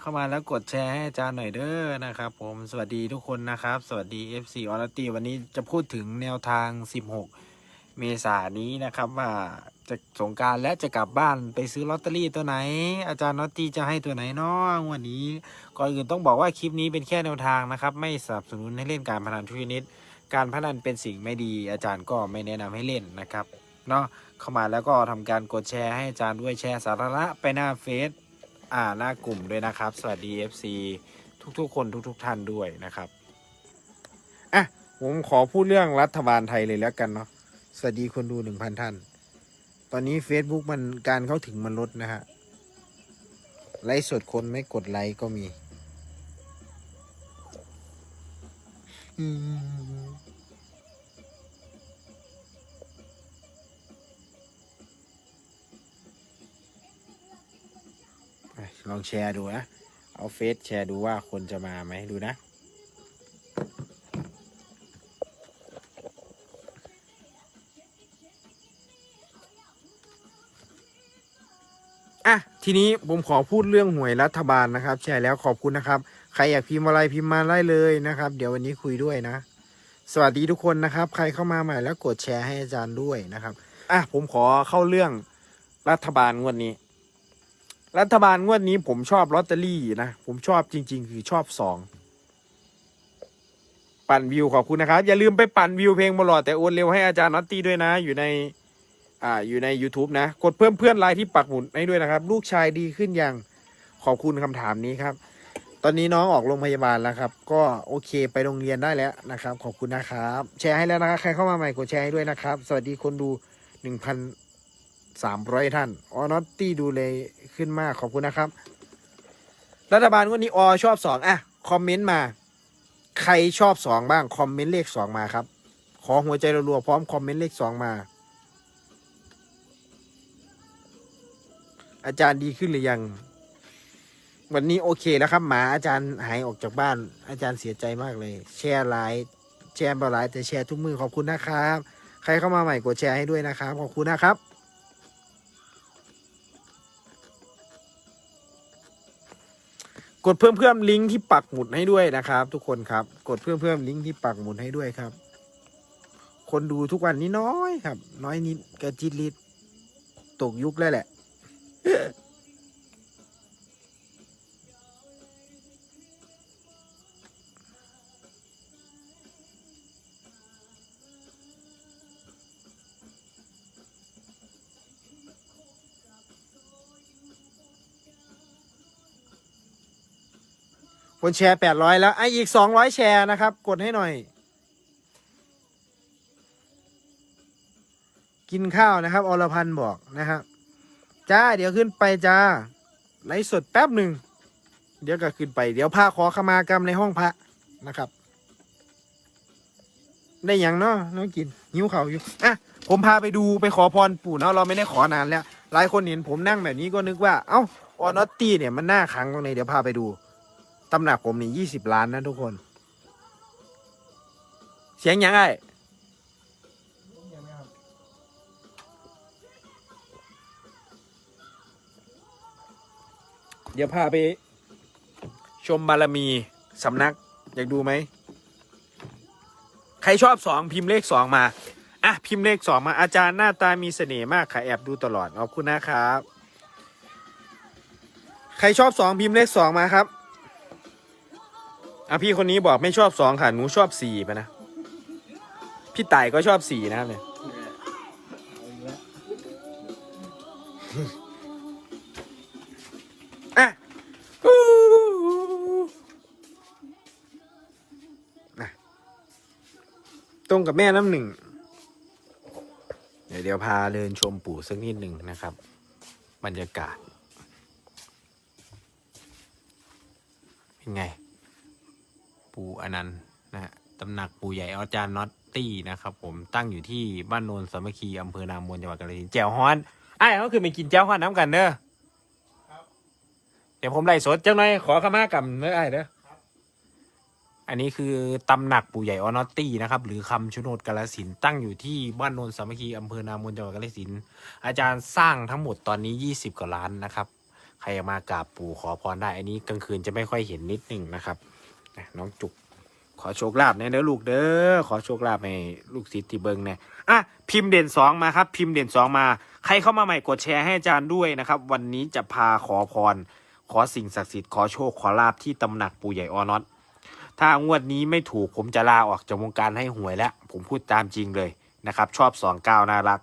เข้ามาแล้วกดแชร์ให้อาจารย์หน่อยเด้อนะครับ ผมสวัสดีทุกคนนะครับ สวัสดี FC ออร์ตีวันนี้จะพูดถึงแนวทาง 16 เมษายนนี้นะครับว่าจะสงการและจะกลับบ้านไปซื้อลอตเตอรี่ตัวไหน อาจารย์นอตตี้จะให้ตัวไหนเนาะวันนี้ ก่อนอื่นต้องบอกว่าคลิปนี้เป็นแค่แนวทางนะครับ ไม่สนับสนุนให้เล่นการพนันทุกชนิด การพนันเป็นสิ่งไม่ดี อาจารย์ก็ไม่แนะนำให้เล่นนะครับเนาะเข้ามาแล้วก็ทำการกดแชร์ให้อาจารย์ด้วยแชร์สาระไปหน้าเฟซ อ่าหน้ากลุ่มด้วยนะครับ สวัสดี FC ทุกๆ คนทุก ๆ ท่านด้วยนะครับอะผมขอพูดเรื่องรัฐบาลไทยเลยแล้วกันเนาะสวัสดีคนดูหนึ่งพันท่าน ตอนนี้ Facebook มันการเข้าถึงมันลดนะฮะไลฟ์สดคนไม่กดไลค์ก็มี อืม ลองแชร์ดูนะ เอาเฟซแชร์ดูว่าคนจะมาไหมดูนะ อะ ทีนี้ผมขอพูดเรื่องหวยรัฐบาลนะครับ แชร์แล้วขอบคุณนะครับ ใครอยากพิมพ์อะไรพิมพ์มาได้เลยนะครับ เดี๋ยววันนี้คุยด้วยนะ สวัสดีทุกคนนะครับ ใครเข้ามาใหม่แล้วกดแชร์ให้อาจารย์ด้วยนะครับ อะ ผมขอเข้าเรื่องรัฐบาลงวดนี้ รัฐบาลงวดนี้ผมชอบลอตเตอรี่นะ ผมชอบจริง ๆ คือชอบสองปั่นวิวขอบคุณนะครับ อย่าลืมไปปั่นวิวเพลงบอลอดแต่โอนเร็วให้อาจารย์น็อตตี้ด้วยนะ อยู่ในอ่าอยู่ใน YouTube นะ กดเพิ่มเพื่อนไลน์ที่ปักหมุดให้ด้วยนะครับ ลูกชายดีขึ้นยังขอบคุณคำถามนี้ครับ ตอนนี้น้องออกโรงพยาบาลแล้วครับ ก็โอเคไปโรงเรียนได้แล้วนะครับ ขอบคุณนะครับ แชร์ให้แล้วนะครับใครเข้ามาใหม่กดแชร์ให้ด้วยนะครับ สวัสดีคนดูหนึ่งพัน สามร้อยท่านออนอตตี้ดูเลยขึ้นมากขอบคุณนะครับ รัฐบาลวันนี้อชอบสองอะคอมเมนต์มา ใครชอบสองบ้างคอมเมนต์เลขสองมาครับ ขอหัวใจรัวๆพร้อมคอมเมนต์เลขสองมา อาจารย์ดีขึ้นหรือยัง วันนี้โอเคแล้วครับ หมาอาจารย์หายออกจากบ้าน อาจารย์เสียใจมากเลย แชร์ไลน์แชร์บอไลน์แต่แชร์ทุกมือขอบคุณนะครับ ใครเข้ามาใหม่กดแชร์ให้ด้วยนะครับ ขอบคุณนะครับ กดเพิ่มเพิ่มลิงก์ที่ปักหมุดให้ด้วยนะครับ ทุกคนครับ กดเพิ่มเพิ่มลิงก์ที่ปักหมุดให้ด้วยครับ คนดูทุกวันนี้น้อยครับ น้อยนิดกระจิตลิดตกยุคแล้วแหละ คนแชร์แปดร้อยแล้วไออีกสองร้อยแชร์นะครับ กดให้หน่อย กินข้าวนะครับอรพันธ์บอกนะครับจ้าเดี๋ยวขึ้นไปจ้าไลฟ์สดแป๊บหนึ่งเดี๋ยวก็ขึ้นไป เดี๋ยวพาขอขมากรรมในห้องพระนะครับ ได้ย่างเนาะน้องกินหิ้วเขาอยู่อะผมพาไปดูไปขอพรปู่เนาะเราไม่ได้ขอนานแล้ว หลายคนเห็นผมนั่งแบบนี้ก็นึกว่า เอ้าออนอตตี้เนี่ยมันน่าขังตรงไหนเดี๋ยวพาไปดู ตำหนักผมนี่ยี่สิบล้านนะทุกคน เสียงยังไงเดี๋ยวพาไป ชมบารมีสำนัก อยากดูไหม ใครชอบสองพิมพ์เลขสองมา อะ พิมพ์เลขสองมาอาจารย์หน้าตามีเสน่ห์มากค่ะแอบดูตลอดขอบคุณนะครับ ใครชอบสองพิมพ์เลขสองมาครับ อะพี่คนนี้บอกไม่ชอบสองค่ะหนูชอบสี่ไปนะ พี่ต่ายก็ชอบสี่นะครับเนี่ย อะอู้อะตรงกับแม่น้ำหนึ่ง เดี๋ยวเดี๋ยวพาเดินชมปู่สักนิดหนึ่งนะครับ บรรยากาศ เป็นไง ปูอนันต์นะฮะตำหนักปูใหญ่อาจารย์น็อตตี้นะครับผมตั้งอยู่ที่บ้านโนนสามัคคีอำเภอนามนจังหวัดกาฬสินธุ์แจ่วฮ้อนไอ้ายเขาคือไปกินแจ่วฮ้อนน้ำกันเด้อเดี๋ยวผมไล่สดจังหน่อยขอขมากับเนื้อไอ้ายเด้ออันนี้คือตำหนักปู่ใหญ่ออนอตตี้นะครับหรือคำชะโนดกาฬสินธุ์ตั้งอยู่ที่บ้านโนนสามัคคีอำเภอนามนจังหวัดกาฬสินธุ์อาจารย์สร้างทั้งหมดตอนนี้ยี่สิบกว่าล้านนะครับ ใครมากราบปู่ขอพรได้ อันนี้กลางคืนจะไม่ค่อยเห็นนิดหนึ่งนะครับ นะน้องจุก ขอโชคลาภเนี่ยเด้อลูกเด้อขอโชคลาภให้ลูกศิษย์ที่เบิงเนี่ยอะพิมพ์เด่นสองมาครับ พิมพ์เด่นสองมา ใครเข้ามาใหม่กดแชร์ให้อาจารย์ด้วยนะครับ วันนี้จะพาขอพร ขอสิ่งศักดิ์สิทธิ์ขอโชคขอลาภที่ตำหนักปู่ใหญ่ออนอตถ้างวดนี้ไม่ถูกผมจะลาออกจากวงการให้หวยแล้ว ผมพูดตามจริงเลยนะครับ ชอบสองเก้าน่ารัก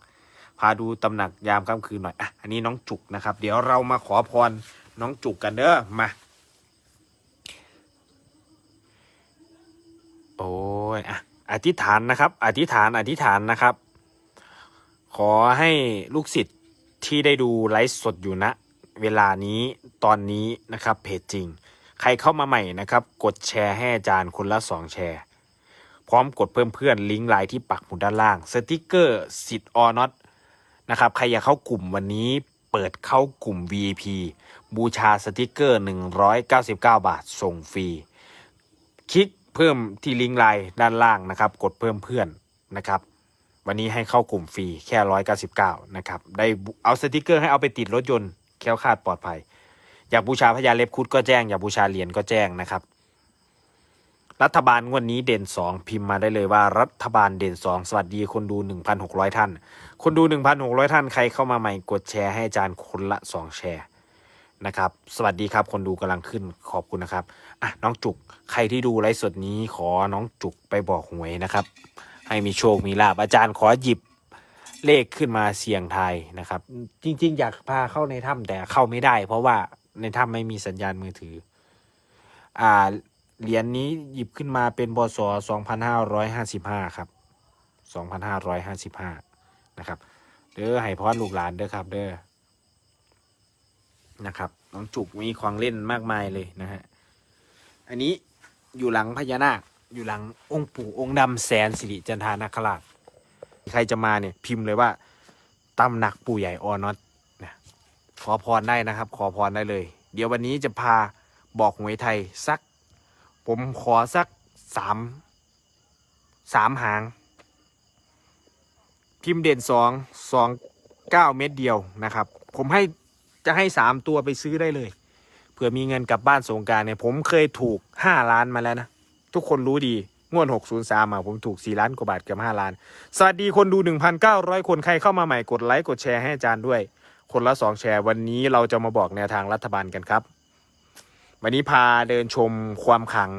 พาดูตำหนักยามค่ำคืนหน่อยอะอันนี้น้องจุกนะครับ เดี๋ยวเรามาขอพรน้องจุกกันเด้อมา โอ้ยอะอธิษฐานนะครับ อธิษฐานอธิษฐานนะครับ ขอให้ลูกศิษย์ที่ได้ดูไลฟ์สดอยู่ณเวลานี้ตอนนี้นะครับเพจจริง ใครเข้ามาใหม่นะครับ กดแชร์ให้อาจารย์คนละสองแชร์ พร้อมกดเพิ่มเพื่อนลิงก์ไลน์ที่ปักหมุดด้านล่างสติกเกอร์สิทธิ์ออนอตนะครับใครอยากเข้ากลุ่มวันนี้เปิดเข้ากลุ่ม VIP บูชาสติกเกอร์ 199 บาทส่งฟรีคลิก เพิ่มที่ลิงก์ไลน์ด้านล่างนะครับ กดเพิ่มเพื่อนนะครับ วันนี้ให้เข้ากลุ่มฟรีแค่ร้อยเก้าสิบเก้านะครับ ได้เอาสติกเกอร์ให้เอาไปติดรถยนต์แค้วคาดปลอดภัย อยากบูชาพญาเล็บคุดก็แจ้ง อยากบูชาเหรียญก็แจ้งนะครับ รัฐบาลงวันนี้เด่นสองพิมพ์มาได้เลยว่ารัฐบาลเด่นสองสวัสดีคนดูหนึ่งพันหกร้อยท่าน คนดูหนึ่งพันหกร้อยท่านใครเข้ามาใหม่กดแชร์ให้อาจารย์คนละสองแชร์นะครับ สวัสดีครับคนดูกำลังขึ้นขอบคุณนะครับ อะน้องจุกใครที่ดูไลฟ์สดนี้ขอน้องจุกไปบอกหวยนะครับ ให้มีโชคมีลาบอาจารย์ขอหยิบเลขขึ้นมาเสี่ยงทายนะครับ จริง ๆ อยากพาเข้าในถ้ำแต่เข้าไม่ได้ เพราะว่าในถ้ำไม่มีสัญญาณมือถือ อ่าเหรียญนี้หยิบขึ้นมาเป็นบศ2555 ครับ 2555 นะครับ เด้อให้พรลูกหลานเด้อครับ เด้อนะครับ น้องจุกมีของเล่นมากมายเลยนะฮะ อันนี้อยู่หลังพญานาค อยู่หลังองค์ปู่องค์ดำแสนสิริจันทานาคราช ใครจะมาเนี่ยพิมพ์เลยว่าตำหนักปู่ใหญ่ออนอตนะขอพรได้นะครับ ขอพรได้เลย เดี๋ยววันนี้จะพาบอกหวยไทยสัก ผมขอสักสามสามหาง พิมพ์เด่นสองสองเก้าเม็ดเดียวนะครับ ผมให้จะให้สามตัวไปซื้อได้เลย เผื่อมีเงินกลับบ้านสงการเนี่ยผมเคยถูกห้าล้านมาแล้วนะ ทุกคนรู้ดี งวดหกศูนย์สามอะผมถูกสี่ล้านกว่าบาทเกือบห้าล้าน สวัสดีคนดูหนึ่งพันเก้าร้อยคนใครเข้ามาใหม่กดไลค์กดแชร์ให้อาจารย์ด้วย คนละสองแชร์ วันนี้เราจะมาบอกแนวทางรัฐบาลกันครับ วันนี้พาเดินชมความขัง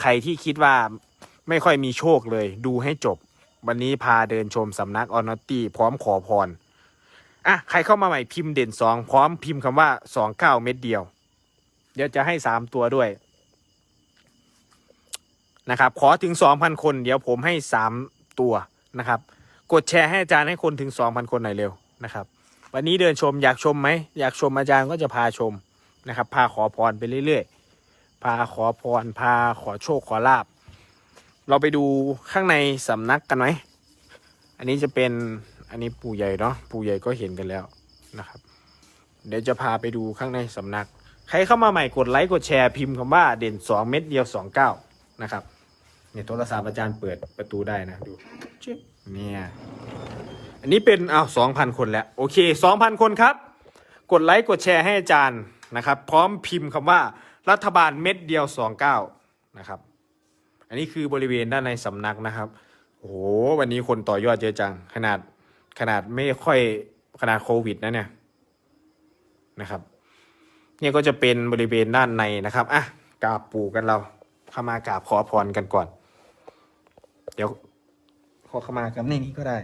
ใครที่คิดว่าไม่ค่อยมีโชคเลย ดูให้จบ วันนี้พาเดินชมสำนักออนอตตี้พร้อมขอพรอะใครเข้ามาใหม่พิมพ์เด่นสองพร้อมพิมพ์คำว่าสองเก้าเม็ดเดียว เดี๋ยวจะให้สามตัวด้วยนะครับ ขอถึงสองพันคน เดี๋ยวผมให้สามตัวนะครับ กดแชร์ให้อาจารย์ให้คนถึงสองพันคนหน่อยเร็วนะครับ วันนี้เดินชมอยากชมไหมอยากชมอาจารย์ก็จะพาชมนะครับ พาขอพรไปเรื่อยๆ พาขอพร พาขอโชคขอลาบ เราไปดูข้างในสำนักกันไหมอันนี้จะเป็นอันนี้ปู่ใหญ่เนาะปู่ใหญ่ก็เห็นกันแล้วนะครับ เดี๋ยวจะพาไปดูข้างในสำนัก ใครเข้ามาใหม่กดไลค์กดแชร์พิมพ์คำว่าเด่นสองเม็ดเดียวสองเก้านะครับเนี่ยโทรศัพท์อาจารย์เปิดประตูได้นะดูเนี่ยอันนี้เป็นอ้าวสองพันคนแล้ว โอเคสองพันคนครับ กดไลค์กดแชร์ให้อาจารย์นะครับ พร้อมพิมพ์คำว่ารัฐบาลเม็ดเดียวสองเก้านะครับ อันนี้คือบริเวณด้านในสำนักนะครับโอ้โหวันนี้คนต่อยอดเยอะจัง ขนาดขนาดไม่ค่อยขนาดโควิดนะเนี่ยนะครับ เนี่ยก็จะเป็นบริเวณด้านในนะครับอะกราบปู่กันเราเข้ามากราบขอพรกันก่อน เดี๋ยวขอเข้ามากับในนี้ก็ได้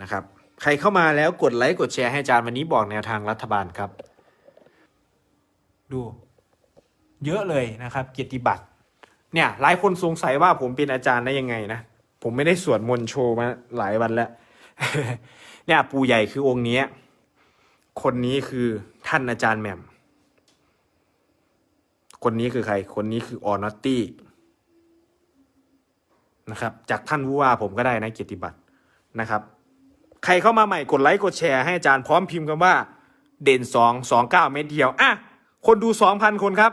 นะครับ ใครเข้ามาแล้วกดไลค์กดแชร์ให้อาจารย์วันนี้บอกแนวทางรัฐบาลครับ ดู เยอะเลยนะครับ เกียรติบัตร เนี่ย หลายคนสงสัยว่าผมเป็นอาจารย์ได้ยังไงนะผมไม่ได้สวดมนต์โชว์มาหลายวันแล้ว เนี่ยปู่ใหญ่คือองค์นี้ คนนี้คือท่านอาจารย์แหม่ม คนนี้คือใคร คนนี้คือออนอตตี้นะครับ จากท่านผู้ว่าผมก็ได้นะเกียรติบัตรนะครับ ใครเข้ามาใหม่กดไลค์กดแชร์ให้อาจารย์พร้อมพิมพ์คำว่า เด่นสองสองเก้าเม็ดเดียวอะคนดูสองพันคนครับ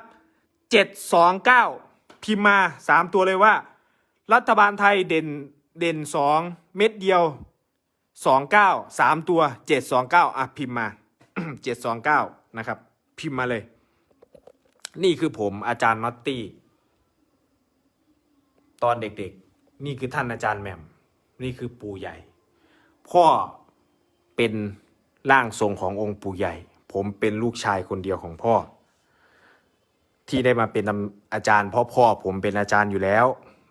เจ็ดสองเก้าพิมพ์มาสามตัวเลยว่า รัฐบาลไทยเด่นเด่นสองเม็ดเดียวสองเก้าสามตัวเจ็ดสองเก้าอะพิมพ์มา เจ็ดสองเก้านะครับ พิมพ์มาเลย นี่คือผมอาจารย์น็อตตี้ตอนเด็กๆ นี่คือท่านอาจารย์แหม่ม นี่คือปู่ใหญ่ พ่อเป็นร่างทรงขององค์ปู่ใหญ่ ผมเป็นลูกชายคนเดียวของพ่อ ที่ได้มาเป็นอาจารย์เพราะพ่อผมเป็นอาจารย์อยู่แล้ว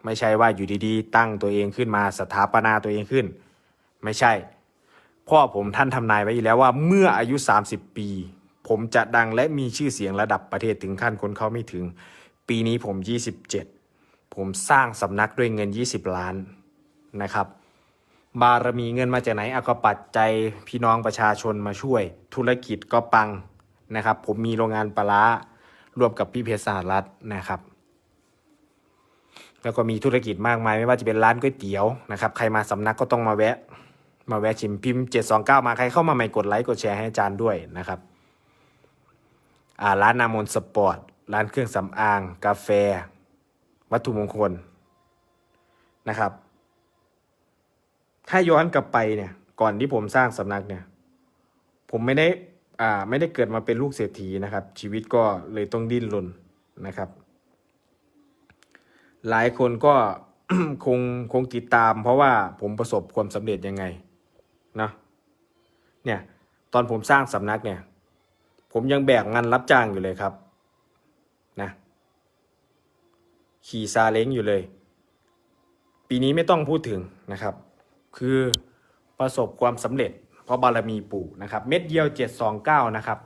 ไม่ใช่ว่าอยู่ดีๆ ตั้งตัวเองขึ้นมาสถาปนาตัวเองขึ้น ไม่ใช่ พ่อผมท่านทำนายไว้อยู่แล้วว่าเมื่ออายุ 30 ปี ผมจะดังและมีชื่อเสียงระดับประเทศถึงขั้นคนเขาไม่ถึง ปีนี้ผม 27 ผมสร้างสำนักด้วยเงิน 20 ล้านนะครับ บารมีเงินมาจากไหนเอาก็ปัจจัยพี่น้องประชาชนมาช่วย ธุรกิจก็ปังนะครับ ผมมีโรงงานปลาร้ารวมกับพี่เพชรสหรัฐนะครับแล้วก็มีธุรกิจมากมายไม่ว่าจะเป็นร้านก๋วยเตี๋ยวนะครับ ใครมาสำนักก็ต้องมาแวะ มาแวะชิมพิมพ์ 729 มาใครเข้ามาใหม่กดไลค์กดแชร์ให้อาจารย์ด้วยนะครับอ่าร้านนามนสปอร์ต ร้านเครื่องสำอาง กาแฟ วัตถุมงคลนะครับ ถ้าย้อนกลับไปเนี่ย ก่อนที่ผมสร้างสำนักเนี่ย ผมไม่ได้อ่าไม่ได้เกิดมาเป็นลูกเศรษฐีนะครับ ชีวิตก็เลยต้องดิ้นรนนะครับ หลายคนก็คงคงติดตามเพราะว่าผมประสบความสำเร็จยังไง นะเนี่ยตอนผมสร้างสำนักเนี่ย ผมยังแบกงานรับจ้างอยู่เลยครับนะขี่ซาเล้งอยู่เลย ปีนี้ไม่ต้องพูดถึงนะครับ คือประสบความสำเร็จเพราะบารมีปู่นะครับ เม็ดเดียว 729 นะครับ